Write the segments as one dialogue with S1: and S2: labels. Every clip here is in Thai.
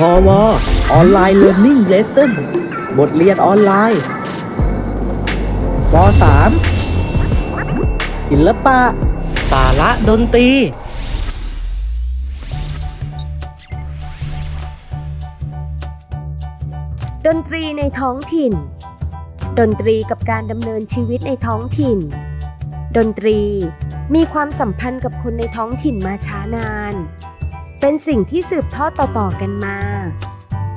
S1: พอวออนไลน์เรียน i ิ g เลสเซ่นบทเรียนออนไลน์ป .3 ศิลปะ สาระดนตรี
S2: ดนตรีในท้องถิ่น ดนตรีกับการดำเนินชีวิตในท้องถิ่น ดนตรีมีความสัมพันธ์กับคนในท้องถิ่นมาช้านาน เป็นสิ่งที่สืบทอดต่อๆกันมา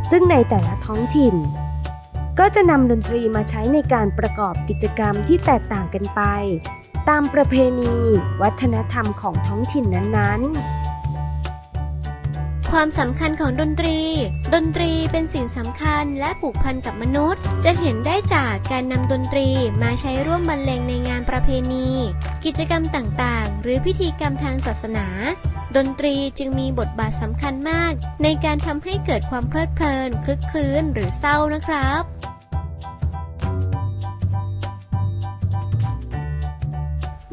S2: ซึ่งในแต่ละท้องถิ่น ก็จะนำดนตรีมาใช้ในการประกอบกิจกรรมที่แตกต่างกันไป ตามประเพณี วัฒนธรรมของท้องถิ่นนั้นๆ
S3: ความสำคัญของดนตรี ดนตรีเป็นสิ่งสำคัญและผูกพันกับมนุษย์ จะเห็นได้จากการนำดนตรีมาใช้ร่วมบรรเลงในงานประเพณี กิจกรรมต่างๆ หรือพิธีกรรมทางศาสนา ดนตรีจึงมีบทบาทสำคัญมาก ในการทำให้เกิดความเพลิดเพลินคลึกคลื้นหรือเศร้านะครับ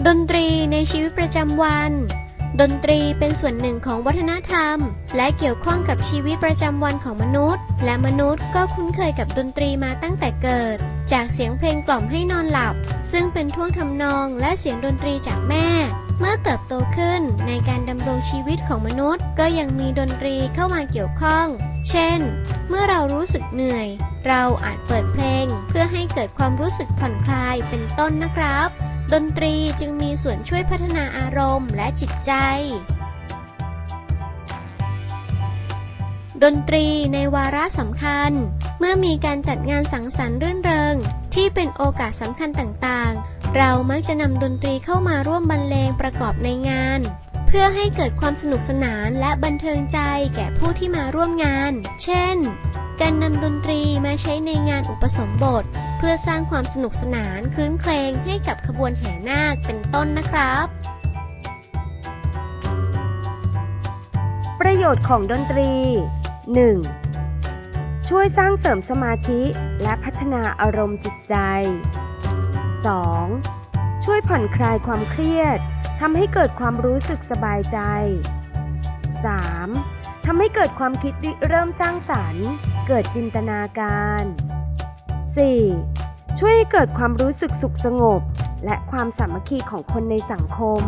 S3: ดนตรีในชีวิตประจำวัน ดนตรีเป็นส่วนหนึ่งของวัฒนธรรม และเกี่ยวข้องกับชีวิตประจำวันของมนุษย์ และมนุษย์ก็คุ้นเคยกับดนตรีมาตั้งแต่เกิด จากเสียงเพลงกล่อมให้นอนหลับ ซึ่งเป็นท่วงทำนองและเสียงดนตรีจากแม่ เมื่อเติบโตขึ้นในการดำรงชีวิตของมนุษย์ ก็ยังมีดนตรีเข้ามาเกี่ยวข้อง เช่น เมื่อเรารู้สึกเหนื่อย เราอาจเปิดเพลง เพื่อให้เกิดความรู้สึกผ่อนคลายเป็นต้นนะครับ ดนตรีจึงมีส่วนช่วยพัฒนาอารมณ์และจิตใจ ดนตรีในวาระสำคัญ เมื่อมีการจัดงานสังสรรค์รื่นเริง ที่เป็นโอกาสสำคัญต่างๆ เรามักจะนำดนตรีเข้ามาร่วมบรรเลงประกอบในงาน เพื่อให้เกิดความสนุกสนานและบันเทิงใจแก่ผู้ที่มาร่วมงาน เช่น การนำดนตรีมาใช้ในงานอุปสมบท เพื่อสร้างความสนุกสนานคลื้นเครงให้กับขบวนแห่นาคเป็นต้นนะครับ
S2: ประโยชน์ของดนตรี 1. ช่วยสร้างเสริมสมาธิและพัฒนาอารมณ์จิตใจ 2. ช่วยผ่อนคลายความเครียดทำให้เกิดความรู้สึกสบายใจ 3. ทำให้เกิดความคิดริเริ่มสร้างสรรค์ เกิดจินตนาการ 4. ช่วยให้เกิดความรู้สึกสุขสงบ และความสามัคคีของคนในสังคม